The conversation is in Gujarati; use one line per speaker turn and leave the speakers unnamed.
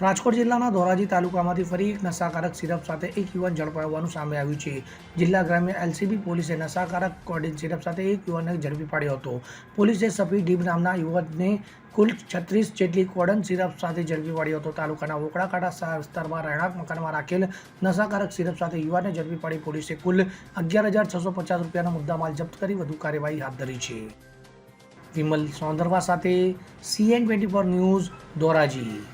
રાજકોટ જિલ્લાના ધોરાજી તાલુકામાંથી ફરી એક નશાકારક સિરપ સાથે એક યુવાન ઝડપાયો હોવાનું સામે આવ્યું છે. જિલ્લા ગ્રામ્ય એલસીબી પોલીસે નશાકારક કોડિન સિરપ સાથે એક યુવાનને ઝડપી પાડ્યો હતો. પોલીસે સફી ડીબ નામના યુવકને કુલ છત્રીસ જેટલી કોડન સિરપ સાથે ઝડપી પાડ્યો હતો. તાલુકાના વોકડાકાંઠા વિસ્તારમાં રહેણાંક મકાનમાં રાખેલ નશાકારક સિરપ સાથે યુવાનને ઝડપી પાડી પોલીસે કુલ અગિયાર હજાર છસો પચાસ રૂપિયાનો મુદ્દામાલ જપ્ત કરી વધુ કાર્યવાહી હાથ ધરી છે. વિમલ સોંદરવા સાથે CN twenty four news Dhoraji.